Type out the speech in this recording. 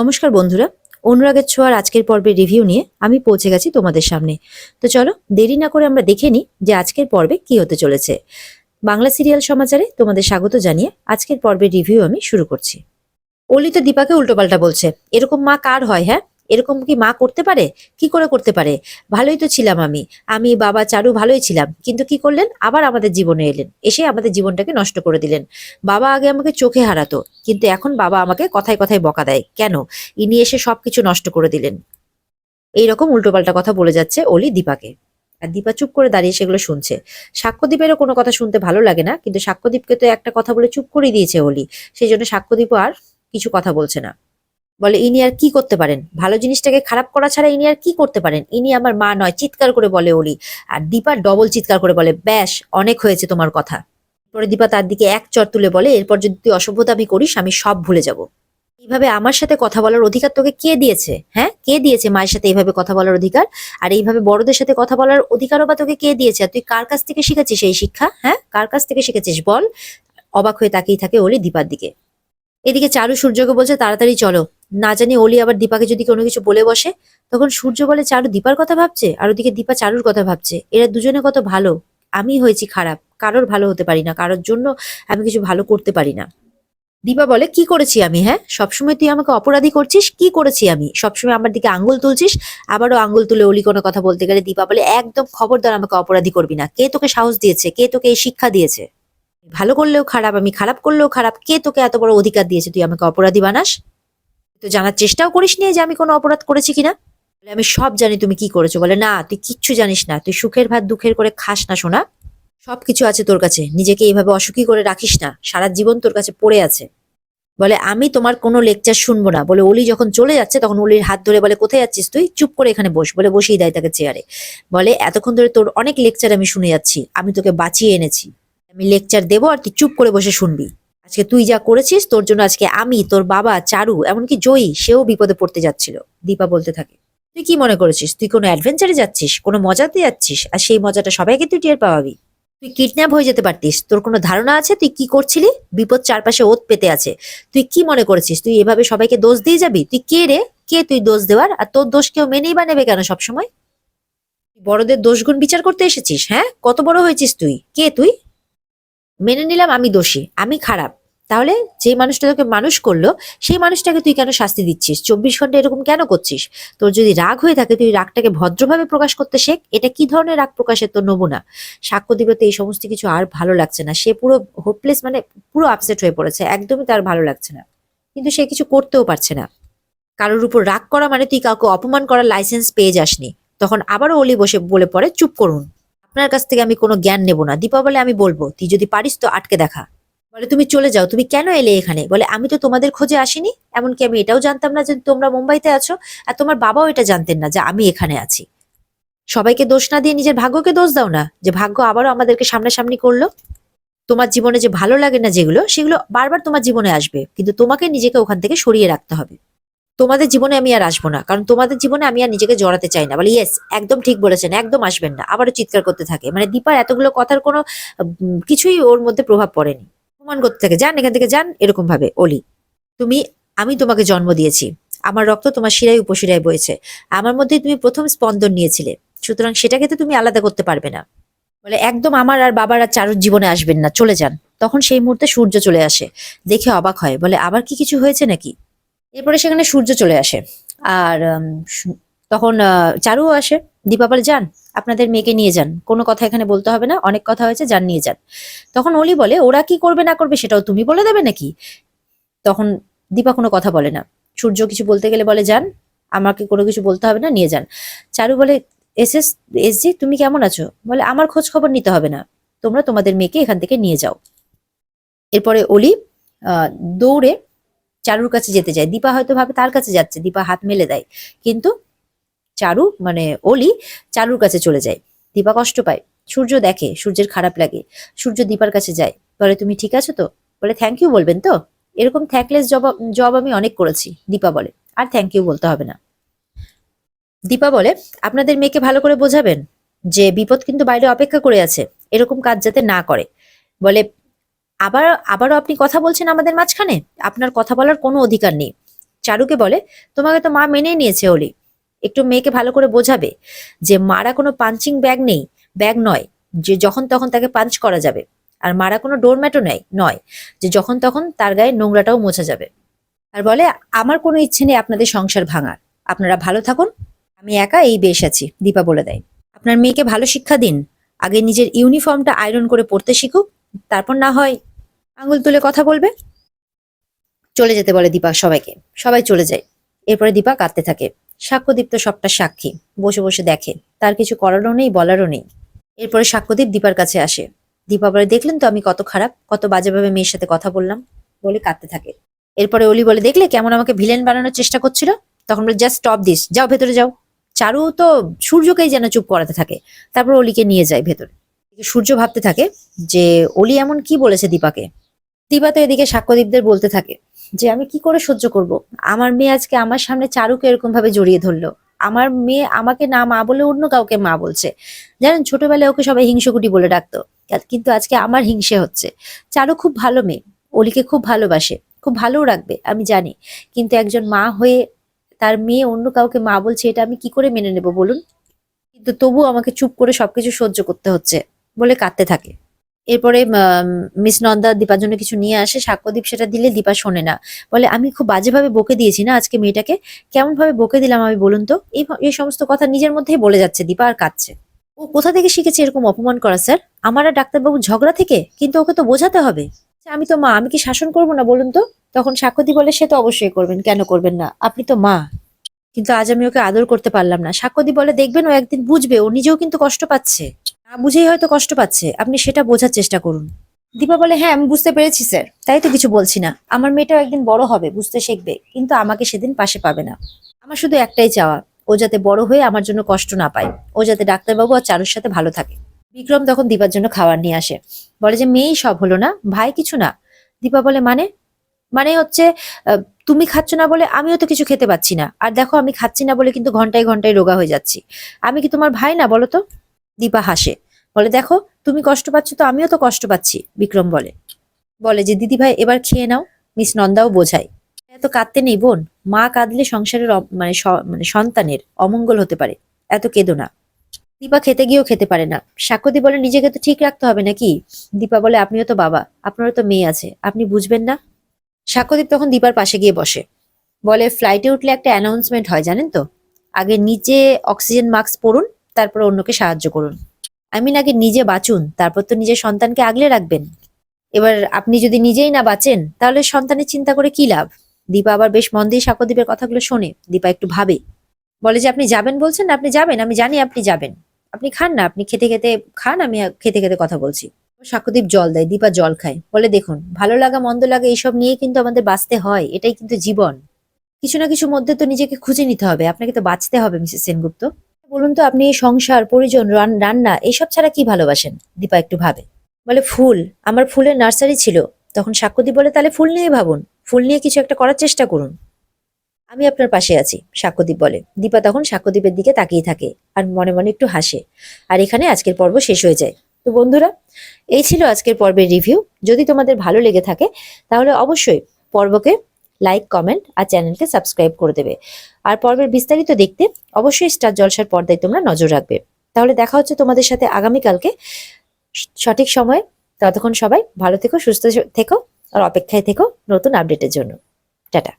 নমস্কার বন্ধুরা, অনুরাগের ছোঁয়ার আজকের পর্বের রিভিউ নিয়ে আমি পৌঁছে গেছি তোমাদের সামনে। তো চলো, দেরি না করে আমরা দেখে নিই যে আজকের পর্বে কি হতে চলেছে। বাংলা সিরিয়াল সমাচারে তোমাদের স্বাগত জানিয়ে আজকের পর্বের রিভিউ আমি শুরু করছি। অলি তো দীপাকে উল্টোপাল্টা বলছে, এরকম মা কার হয় হ্যাঁ? এরকম কি মা করতে পারে? কি করে করতে পারে? ভালোই তো ছিলাম আমি। আমি, বাবা, চারু ভালোই ছিলাম। কিন্তু কি করলেন? আবার আমাদের জীবনে এলেন। এসে আমাদের জীবনটাকে নষ্ট করে দিলেন। বাবা আগে আমাকে চোখে হারাতো। কিন্তু এখন বাবা আমাকে কথায় কথায় বকা দেয়। কেন? ইনি এসে সবকিছু নষ্ট করে দিলেন। এইরকম উল্টোপাল্টা কথা বলে যাচ্ছে অলি দীপাকে। আর দীপা চুপ করে দাঁড়িয়ে সেগুলো শুনছে। সাক্ষ্যদীপেরও কোনো কথা শুনতে ভালো লাগে না। কিন্তু সাক্ষ্যদীপকে তো একটা কথা বলে চুপ করে দিয়েছে অলি। সেই জন্য সাক্ষ্যদীপও আর কিছু কথা বলছে না। বলে, ইনি আর কি করতে পারেন? ভালো জিনিসটাকে খারাপ করা ছাড়া ইনি আর কি করতে পারেন? ইনি আমার মা নয়। চিৎকার করে বলে অলি। আর দীপা ডবল চিৎকার করে বলে, ব্যাস, অনেক হয়েছে তোমার কথা। পরে দীপা তার দিকে এক চর তুলে বলে, এরপর যদি তুই অসভ্যতা আমি করিস, আমি সব ভুলে যাব। এইভাবে আমার সাথে কথা বলার অধিকার তোকে কে দিয়েছে? হ্যাঁ? কে দিয়েছে মায়ের সাথে এইভাবে কথা বলার অধিকার? আর এইভাবে বড়দের সাথে কথা বলার অধিকারও বা তোকে কে দিয়েছে? আর তুই কার কাছ থেকে শিখেছিস এই শিক্ষা? হ্যাঁ? কার কাছ থেকে শিখেছিস? বল। অবাক হয়ে তাকিয়ে থাকে অলি দীপার দিকে। এদিকে চারু সূর্যকে বলছে, তাড়াতাড়ি চলো। না জানি অলি আবার দীপাকে যদি কোনো কিছু বলে বসে, তখন সূর্য বলে, চারু দীপার কথা ভাবছে? আর ওদিকে দীপা চারুর কথা ভাবছে, এরা দুজনে কত ভালো। আমি হয়েছি খারাপ। কারোর ভালো হতে পারি না। কারোর জন্য আমি কিছু ভালো করতে পারি না। দীপা বলে, কি করেছি আমি হ্যাঁ? সবসময় তুই আমাকে অপরাধী করছিস? কি করেছি আমি? সবসময় আমার দিকে আঙ্গুল তুলছিস? আবারও আঙ্গুল তুলে অলি কোনো কথা বলতে গেলে দীপা বলে, একদম খবরদার আমাকে অপরাধী করবি না। কে তোকে সাহস দিয়েছে? কে তোকে এই শিক্ষা দিয়েছে? ভালো করলেও খারাপ, আমি খারাপ করলেও খারাপ। কে তোকে এত বড় অধিকার দিয়েছে? তুই আমাকে অপরাধী বানাস? তো জানার চেষ্টাও করিস নি যে আমি কোনো অপরাধ করেছি কিনা? বলে, আমি সব জানি তুমি কি করেছ। বলে, না, তুই কিচ্ছু জানিস না। তুই সুখের ভাত দুঃখের করে খাস না শোনা সব কিছু আছে তোর কাছে। নিজেকে এইভাবে অসুখী করে রাখিস না। সারা জীবন তোর কাছে পড়ে আছে। বলে, আমি তোমার কোনো লেকচার শুনব না। বলে, অলি যখন চলে যাচ্ছে, তখন অলির হাত ধরে বলে, কোথায় যাচ্ছিস তুই? চুপ করে এখানে বস। বলে, বসিয়ে দেয় তাকে চেয়ারে বলে, এতক্ষণ ধরে তোর অনেক লেকচার আমি শুনে যাচ্ছি। আমি তোকে বাঁচিয়ে এনেছি। আমি লেকচার দেবো, আর তুই চুপ করে বসে শুনবি। আজকে তুই যা করেছিস, তোর জন্য আজকে আমি, তোর বাবা, চারু, এমনকি জয়ী, সেও বিপদে পড়তে যাচ্ছিল, দীপা বলতে থাকে। তুই কি মনে করেছিস? তুই কোনো অ্যাডভেঞ্চারে যাচ্ছিস? কোনো মজাতে যাচ্ছিস? আর সেই মজাটা সবাইকে তুই টের পাওয়াবি। তুই কিডন্যাপ হয়ে যেতে পারতিস। তোর কোনো ধারণা আছে? তুই কি করছিলি? বিপদ চারপাশে ওত পেতে আছে। তুই কি মনে করেছিস? তুই এভাবে সবাইকে দোষ দিয়ে যাবি? তুই কে রে? কে তুই দোষ দেওয়ার? আর তোর দোষ কেউ মেনেই বা নেবে কেন সবসময়? বড়দের দোষগুণ বিচার করতে এসেছিস হ্যাঁ? কত বড় হয়েছিস তুই? কে তুই? মেনে নিলাম আমি দোষী, আমি খারাপ। তাহলে যে মানুষটা তোকে মানুষ করল, সেই মানুষটাকে তুই কেন শাস্তি দিচ্ছিস? চব্বিশ ঘণ্টা এরকম কেন করছিস? তোর যদি রাগ হয়ে থাকে, তুই রাগটাকে ভদ্রভাবে প্রকাশ করতে শেখ। এটা কি ধরনের রাগ প্রকাশের? তোর নমুনা। সাক্ষ্য দিবতে এই সমস্ত কিছু আর ভালো লাগছে না। সে পুরো হোপলেস মানে পুরো আপসেট হয়ে পড়েছে। একদমই তার ভালো লাগছে না। কিন্তু সে কিছু করতেও পারছে না। কারোর উপর রাগ করা মানে তুই কাউকে অপমান করার লাইসেন্স পেয়ে যাসনি। তখন আবারও অলি বসে বলে পড়ে, চুপ করুন। আপনার কাছ থেকে আমি কোনো জ্ঞান নেব না। দীপাবলি আমি বলব, তুই যদি পারিস তো আটকে দেখা। বলে, তুমি চলে যাও, তুমি কেন এলে এখানে? বলে, আমি তো তোমাদের খোঁজে আসিনি, এমনকি আমি এটাও জানতাম না যে তোমরা মুম্বাইতে আছো, আর তোমার বাবাও এটা জানতেন না যে আমি এখানে আছি। সবাইকে দোষ না দিয়ে নিজের ভাগ্যকে দোষ দাও না, যে ভাগ্য আবারও আমাদেরকে সামনাসামনি করল। তোমার জীবনে যে ভালো লাগে না যেগুলো, সেগুলো বারবার তোমার জীবনে আসবে, কিন্তু তোমাকে নিজেকে ওখান থেকে সরিয়ে রাখতে হবে। তোমাদের জীবনে আমি আর আসব না, কারণ তোমাদের জীবনে আমি আর নিজেকে জড়াতে চাই না। বলে ইয়েস একদম ঠিক বলেছেন, একদম আসবেন না। আবারও চিৎকার করতে থাকে। মানে দীপার এতগুলো কথার কোনো কিছুই ওর মধ্যে প্রভাব পড়েনি। প্রমাণ করতে থাকে, যান, এখান থেকে যান। এরকম ভাবে, অলি, তুমি, আমি তোমাকে জন্ম দিয়েছি। আমার রক্ত তোমার শিরায় উপশিরায় বয়েছে আমার মধ্যে তুমি প্রথম স্পন্দন নিয়েছিলে। সুতরাং সেটাকে তো তুমি আলাদা করতে পারবে না। বলে, একদম আমার আর বাবার আর চারুর জীবনে আসবেন না, চলে যান। তখন সেই মুহূর্তে সূর্য চলে আসে। দেখে অবাক হয়। বলে, আবার কি কিছু হয়েছে নাকি? এরপরে সেখানে সূর্য চলে আসে। আর তখন চারুও আসে। দীপা বলে যান, আপনাদের মেয়েকে নিয়ে যান। কোনো কথা এখানে বলতে হবে না। অনেক কথা হয়েছে, যান, নিয়ে যান। তখন অলি বলে, ওরা কি করবে, না করবে, সেটাও তুমি বলে দেবে নাকি? তখন দীপা কোনো কথা বলে না। সূর্য কিছু বলতে গেলে বলে, যান, আমাকে কোনো কিছু বলতে হবে না, নিয়ে যান। চারু বলে এস এস এস জি তুমি কেমন আছো? বলে, আমার খোঁজ খবর নিতে হবে না। তোমরা তোমাদের মেয়েকে এখান থেকে নিয়ে যাও। এরপরে অলি দৌড়ে চারুর কাছে যেতে যায়। দীপা হয়তো ভাবে তার কাছে যাচ্ছে, দীপা হাত মেলে দেয়। কিন্তু চারু মানে অলি চারুর কাছে চলে যায়। দীপা কষ্ট পায়। সূর্য দেখে, সূর্যের খারাপ লাগে। সূর্য দীপার কাছে যায়। বলে, তুমি ঠিক আছো তো? বলে থ্যাংক ইউ বলবেন তো? এরকম থ্যাকলেস জব জব আমি অনেক করেছি, দীপা বলে। আর থ্যাংক ইউ বলতে হবে না। দীপা বলে, আপনাদের মেয়েকে ভালো করে বোঝাবেন যে বিপদ কিন্তু বাইরে অপেক্ষা করে আছে। এরকম কাজ যাতে না করে। বলে আবার, আবারও আপনি কথা বলছেন আমাদের মাঝখানে? আপনার কথা বলার কোনো অধিকার নেই। চারুকে বলে, তোমাকে তো মা মেনেই নিয়েছে, অলি। একটু মেয়েকে ভালো করে বোঝাবে যে মারা কোনো পাঞ্চিং ব্যাগ নেই। ব্যাগ নয়। যে যখন তখন তাকে পাঞ্চ করা যাবে। আর মারা কোনো ডোরম্যাটও নেই, নয়। যে যখন তখন তার গায়ে নোংরাটাও মোছা যাবে। আর বলে, আমার কোনো ইচ্ছে নেই আপনাদের সংসার ভাঙার। আপনারা ভালো থাকুন। আমি একা এই বেশ আছি। দীপা বলে দেয়। আপনার মেয়েকে ভালো শিক্ষা দিন। আগে নিজের ইউনিফর্মটা আয়রন করে পড়তে শিখুক। তারপর না হয় আঙুল তুলে কথা বলবে? চলে যেতে বলে দীপা সবাইকে। সবাই চলে যায়। এরপরে দীপা কাঁদতে থাকে। সাক্ষ্যদীপ তো সবটা সাক্ষী। বসে বসে দেখে। তার কিছু করারও নেই, বলারও নেই। এরপরে সাক্ষ্যদীপ দীপার কাছে আসে। দীপা বলে, দেখলেন তো আমি কত খারাপ? কত বাজেভাবে মেয়ের সাথে কথা বললাম? বলে কাঁদতে থাকে। এরপরে অলি বলে, দেখলে কেমন আমাকে ভিলেন বানানোর চেষ্টা করছিল? তখন বলে, জাস্ট স্টপ দিস। যাও, ভেতরে যাও। চারু তো সূর্যকেই যেন চুপ করাতে থাকে। তারপর অলিকে নিয়ে যায় ভেতরে। সূর্য ভাবতে থাকে যে, অলি এমন কি বলেছে দীপাকে? দীপা তো এদিকে সাক্ষ্যদীপদের বলতে থাকে যে, আমি কি করে সহ্য করব? আমার মেয়ে আজকে আমার সামনে চারুকে এরকম ভাবে জড়িয়ে ধরলো। আমার মেয়ে আমাকে না মা বলে অন্য কাউকে মা বলছে। জানেন, ছোটবেলায় ওকে সবাই হিংসুকুটি বলে ডাকতো। কিন্তু আজকে আমার হিংসে হচ্ছে। চারু খুব ভালো মেয়ে, অলিকে খুব ভালোবাসে, খুব ভালোও রাখবে, আমি জানি। কিন্তু একজন মা হয়ে তার মেয়ে অন্য কাউকে মা বলছে, এটা আমি কি করে মেনে নেব বলুন? কিন্তু তবু আমাকে চুপ করে সবকিছু সহ্য করতে হচ্ছে বলে কাঁদতে থাকে। এরপরে মিস নন্দা দীপার জন্য কিছু নিয়ে আসে, সাক্ষ্যদীপ সেটা দিলে দীপা শোনে না। বলে, আমি খুব বাজেভাবে বকে দিয়েছি না আজকে মেয়েটাকে। কেমন ভাবে বকে দিলাম আমি বলুন তো? এই সমস্ত কথা নিজের মধ্যেই বলে যাচ্ছে, দীপা আর কাঁদছে। ও কোথা থেকে শিখেছে এরকম অপমান করা, স্যার? আমার আর ডাক্তারবাবু ঝগড়া থেকে? কিন্তু ওকে তো বোঝাতে হবে। আমি তো মা, আমি কি শাসন করব না বলুন তো? তখন সাক্ষ্যদীপ বলে, সে তো অবশ্যই করবেন, কেন করবেন না? আপনি তো মা। কিন্তু আজ আমি ওকে আদর করতে পারলাম না। সাক্ষ্যদীপ বলে, দেখবেন ও একদিন বুঝবে, ও নিজেও কিন্তু কষ্ট পাচ্ছে। না বুঝেই হয়তো কষ্ট পাচ্ছে। আপনি সেটা বোঝার চেষ্টা করুন। দীপা বলে হ্যাঁ আমি বুঝতে পেরেছি, স্যার। তাই তো কিছু বলছি না। আমার মেয়েটাও একদিন বড় হবে, বুঝতে শিখবে। কিন্তু আমাকে সেদিন পাশে পাবে না। আমার শুধু একটাই চাওয়া, ও যাতে বড় হয়ে আমার জন্য কষ্ট না পায়। ও যাতে ডাক্তারবাবু আর চারুর সাথে ভালো থাকে। বিক্রম তখন দীপার জন্য খাবার নিয়ে আসে। বলে যে, মেয়েই সব হলো না, ভাই কিছু না। দীপা বলে মানে? মানে হচ্ছে তুমি খাচ্ছ না বলে আমিও তো কিছু খেতে পাচ্ছি না। আর দেখো, আমি খাচ্ছি না বলে কিন্তু ঘন্টায় ঘন্টায় রোগা হয়ে যাচ্ছি। আমি কি তোমার ভাই না, বলো তো? দীপা হাসে। বলে, দেখো, তুমি কষ্ট পাচ্ছ তো আমিও তো কষ্ট পাচ্ছি, বিক্রম বলে। বলে যে, দিদি ভাই, এবার খেয়ে নাও, মিস নন্দাও বোঝায়। এত কাঁদতে নেই বোন, মা কাঁদলে সংসারের মানে মানে সন্তানের অমঙ্গল হতে পারে, এত কেঁদো না দীপা খেতে গিয়েও খেতে পারে না। সাক্ষ্যদি বলে, নিজেকে তো ঠিক রাখতে হবে নাকি? দীপা বলে, আপনিও তো বাবা, আপনারও তো মেয়ে আছে, আপনি বুঝবেন না? সাক্ষ্যদীপ তখন দীপার পাশে গিয়ে বসে। বলে, ফ্লাইটে উঠলে একটা অ্যানাউন্সমেন্ট হয়, জানেন তো? আগে নিচে অক্সিজেন মাস্ক পরুন তারপর অন্যকে সাহায্য করুন। আই মিন আগে নিজে বাঁচুন, তারপর তো নিজের সন্তানকে আগলে রাখবেন। এবার আপনি যদি নিজেই না বাঁচেন, তাহলে সন্তানের চিন্তা করে কি লাভ? দীপা আবার বেশ মন দিয়ে সাক্ষ্যদীপের কথাগুলো শোনে। দীপা একটু ভাবে। বলে যে, আপনি যাবেন বলছেন? আপনি যাবেন? আমি জানি আপনি যাবেন। আপনি খান না, আপনি খেতে খেতে খান, আমি খেতে খেতে কথা বলছি। সাক্ষ্যদীপ জল দেয়, দীপা জল খায়। বলে, দেখুন, ভালো লাগা, মন্দ লাগা, এইসব নিয়ে কিন্তু আমাদের বাঁচতে হয়। এটাই কিন্তু জীবন। কিছু না কিছু মধ্যে তো নিজেকে খুঁজে নিতে হবে। আপনাকে তো বাঁচতে হবে, মিসেস সেনগুপ্ত। বলুন তো, আপনি সংসার, পরিজন, রান- রান্না এইসব ছাড়া কি ভালোবাসেন? দীপা একটু ভাবে। বলে, ফুল। আমার ফুলের নার্সারি ছিল। তখন সাক্ষ্যদীপ বলে, তাহলে ফুল নিয়ে ভাবুন। ফুল নিয়ে কিছু একটা করার চেষ্টা করুন। আমি আপনার পাশে আছি, সাক্ষ্যদীপ বলে। দীপা তখন সাক্ষ্যদীপের দিকে তাকিয়ে থাকে আর মনে মনে একটু হাসে। আর এখানে আজকের পর্ব শেষ হয়ে যায়। তো বন্ধুরা, এই ছিল আজকের পর্বের রিভিউ। যদি তোমাদের ভালো লেগে থাকে, তাহলে অবশ্যই পর্বকে লাইক কমেন্ট আর চ্যানেলকে সাবস্ক্রাইব করে দেবে। আর পর্বের বিস্তারিত দেখতে অবশ্যই স্টার জলসার পর্দায় তোমরা নজর রাখবে। তাহলে দেখা হচ্ছে তোমাদের সাথে আগামীকালকে। সঠিক সময়ে। ততক্ষণ সবাই ভালো থেকো, সুস্থ থেকো, আর অপেক্ষায় থেকো নতুন আপডেটের জন্য। টাটা।